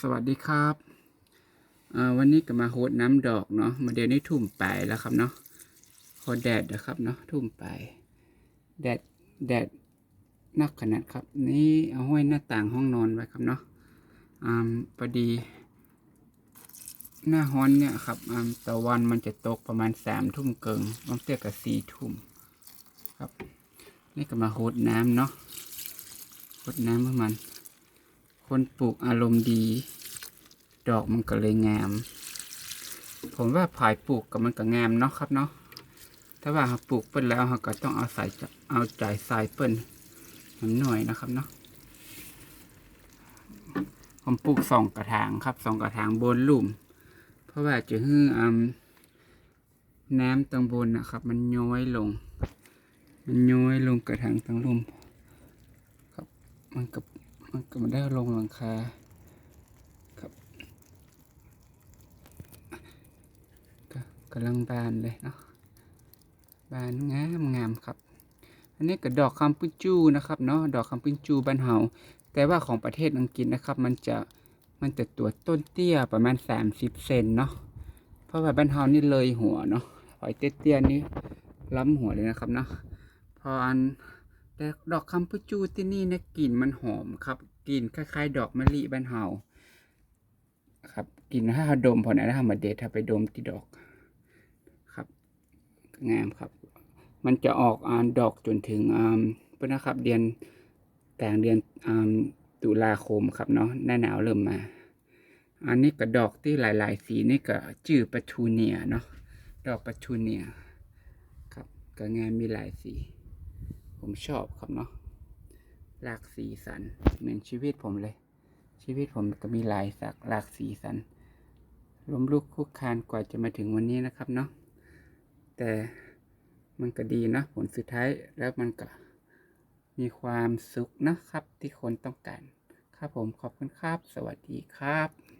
สวัสดีครับวันนี้ก็มาโฮดน้ำดอกเนาะมาเดี๋ยวนี้ทุ่มไปแล้วครับเนาะพอแดดนะครับเนาะทุ่มไป แดดแดดนักขนาดครับ นี่เอาห้อยหน้าต่างห้องนอนไว้ครับเนาะอ่าพอดี หน้าฮ้อนเนี่ยครับอ่าตะวันมันจะตกประมาณสามทุ่มเกิงบางเทีกับสี่ทุ่มครับ นี่ก็มาโฮดน้ำเนาะโฮดน้ำให้มัน คนปลูกอารมณ์ดี ดอกมันก็เลยงาม ผมว่าผายปลูกกับมันก็งามเนาะครับเนาะถ้าว่าเราปลูกเปิ้นแล้วเราก็ต้องเอาใส่เอาใจใส่เปิ้นมันหน่อยนะครับเนาะผมปลูกสองกระถางครับสองกระถางบนลุ่ม เพราะว่าจะให้อืมน้ำตรงบนนะครับ มันย้อยลง มันย้อยลงกระถางทั้งลุ่มครับ มันกับ มันก็ไม่ได้ลงหลังคาครับก็กำลังบานเลยเนาะบานงามงามครับ อันนี้ก็ดอกคำปุ้นจูนะครับเนาะดอกคำปุ้นจูบ้านเฮาแต่ว่าของประเทศอังกฤษนะครับ มันจะมันจะตัวต้นเตี้ยประมาณ 30 เซนเนาะเพราะว่าบ้านเฮานี่เลยหัวเนาะหอยเตี้ยๆนี่ล้ำหัวเลยนะครับเนาะพออัน แต่ดอกคำพูจูที่นี่นะกลิ่นมันหอมครับ กลิ่นคล้ายๆ ดอกมะลิบ้านเฮาครับกลิ่นถ้าเราดมพอนะถ้ามาเดทถ้าไปดมที่ดอกครับงามครับ มันจะออกอ่าดอกจนถึงอ่าเพื่อนะครับเดือนกลางเดือนอ่าตุลาคมครับเนาะหน้าหนาวเริ่มมา อันนี้ก็ดอกที่หลาย ๆ สีนี่ก็จื่อปัทูเนียเนาะดอกปัทูเนียครับก็งามมีหลายสี ผมชอบครับเนาะหลากสีสันเหมือนชีวิตผมเลย ชีวิตผมก็มีหลายสักหลากสีสันล้มลุกคุกคานกว่าจะมาถึงวันนี้นะครับเนาะแต่มันก็ดีเนาะผลสุดท้ายแล้วมันก็มีความสุขนะครับที่คนต้องการ ครับผมขอบคุณครับ สวัสดีครับ